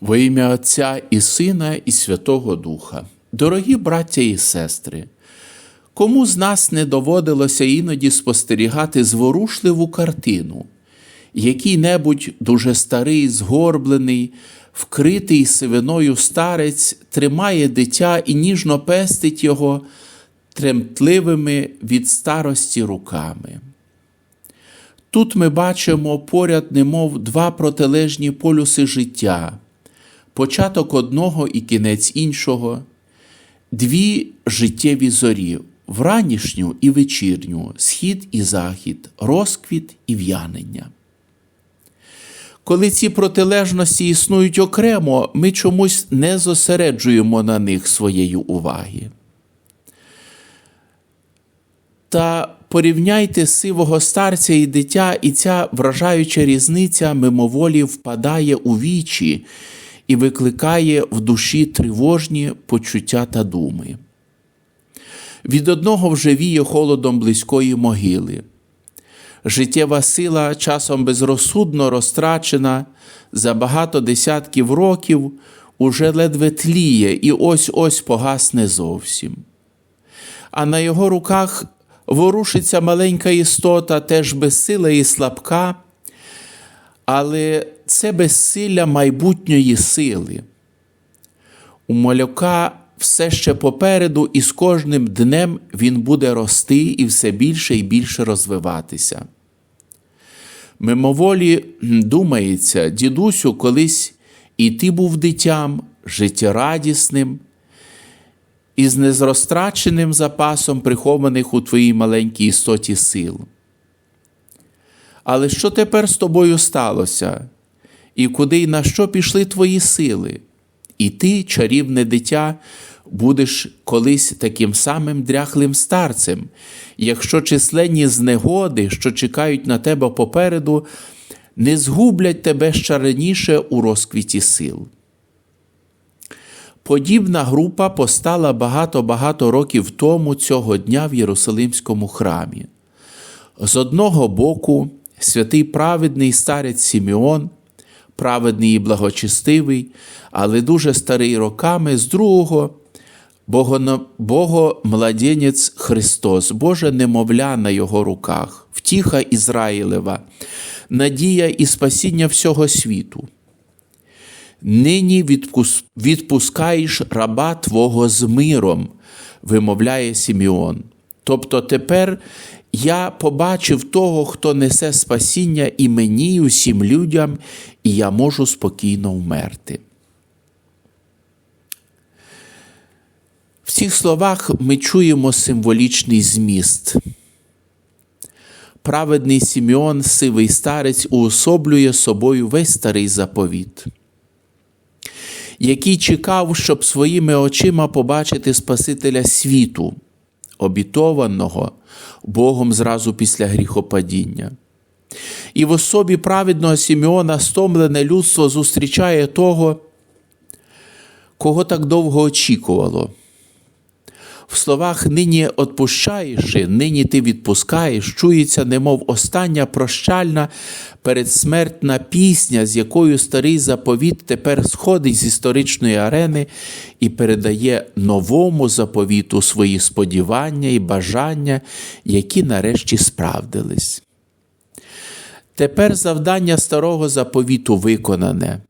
Во ім'я Отця і Сина, і Святого Духа. Дорогі браття і сестри, кому з нас не доводилося іноді спостерігати зворушливу картину, який-небудь дуже старий, згорблений, вкритий сивиною старець тримає дитя і ніжно пестить його тремтливими від старості руками. Тут ми бачимо поряд, немов два протилежні полюси життя, початок одного і кінець іншого, дві життєві зорі, вранішню і вечірню, схід і захід, розквіт і в'янення. Коли ці протилежності існують окремо, ми чомусь не зосереджуємо на них своєї уваги. Та порівняйте сивого старця і дитя, і ця вражаюча різниця мимоволі впадає у вічі і викликає в душі тривожні почуття та думи. Від одного вже віє холодом близької могили. Життєва сила часом безрозсудно розтрачена за багато десятків років уже ледве тліє і ось ось погасне зовсім. А на його руках ворушиться маленька істота, теж безсила і слабка, але це безсилля майбутньої сили. У малюка все ще попереду, і з кожним днем він буде рости і все більше і більше розвиватися. Мимоволі думається, дідусю, колись і ти був дитям, життєрадісним, із незрозтраченим запасом прихованих у твоїй маленькій істоті сил. Але що тепер з тобою сталося? І куди й на що пішли твої сили? І ти, чарівне дитя, будеш колись таким самим дряхлим старцем, якщо численні знегоди, що чекають на тебе попереду, не згублять тебе ще раніше у розквіті сил. Подібна група постала багато-багато років тому цього дня в Єрусалимському храмі. З одного боку, святий праведний старець Сімеон, праведний і благочестивий, але дуже старий роками, з другого Богомладенець Христос, Боже немовля на його руках, втіха Ізраїлева, надія і спасіння всього світу. Нині відпускаєш раба Твого з миром, вимовляє Сімеон. Тобто тепер я побачив того, хто несе спасіння і мені, і усім людям, і я можу спокійно вмерти. В цих словах ми чуємо символічний зміст. Праведний Сімеон, сивий старець, уособлює собою весь старий заповіт, який чекав, щоб своїми очима побачити Спасителя світу, обітованого Богом зразу після гріхопадіння. І в особі праведного Сімеона стомлене людство зустрічає того, кого так довго очікувало. В словах нині отпущаєш, нині ти відпускаєш, чується, немов остання прощальна передсмертна пісня, з якою старий заповіт тепер сходить з історичної арени і передає новому заповіту свої сподівання і бажання, які нарешті справдились. Тепер завдання старого заповіту виконане.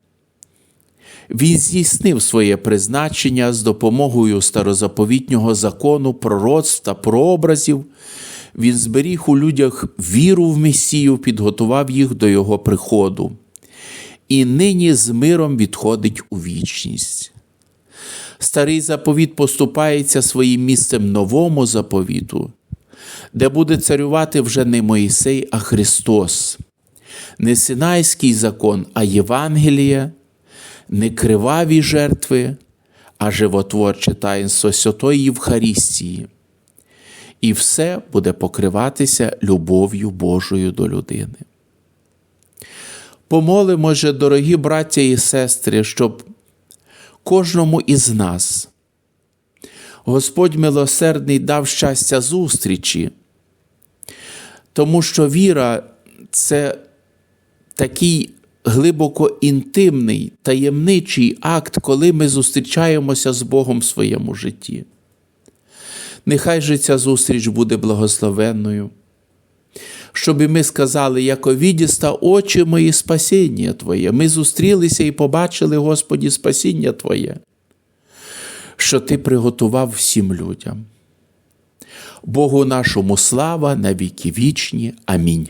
Він здійснив своє призначення з допомогою старозаповітнього закону, пророцтв та прообразів. Він зберіг у людях віру в Месію, підготував їх до Його приходу, і нині з миром відходить у вічність. Старий заповіт поступається своїм місцем новому заповіту, де буде царювати вже не Моїсей, а Христос, не Синайський закон, а Євангелія не криваві жертви, а животворче таїнство Святої Євхаристії. І все буде покриватися любов'ю Божою до людини. Помолимо же, дорогі браття і сестри, щоб кожному із нас Господь милосердний дав щастя зустрічі, тому що віра це такий глибоко інтимний, таємничий акт, коли ми зустрічаємося з Богом в своєму житті. Нехай же ця зустріч буде благословенною, щоб ми сказали, як овідіста очі мої спасіння Твоє. Ми зустрілися і побачили, Господі, спасіння Твоє, що Ти приготував всім людям. Богу нашому слава на віки вічні. Амінь.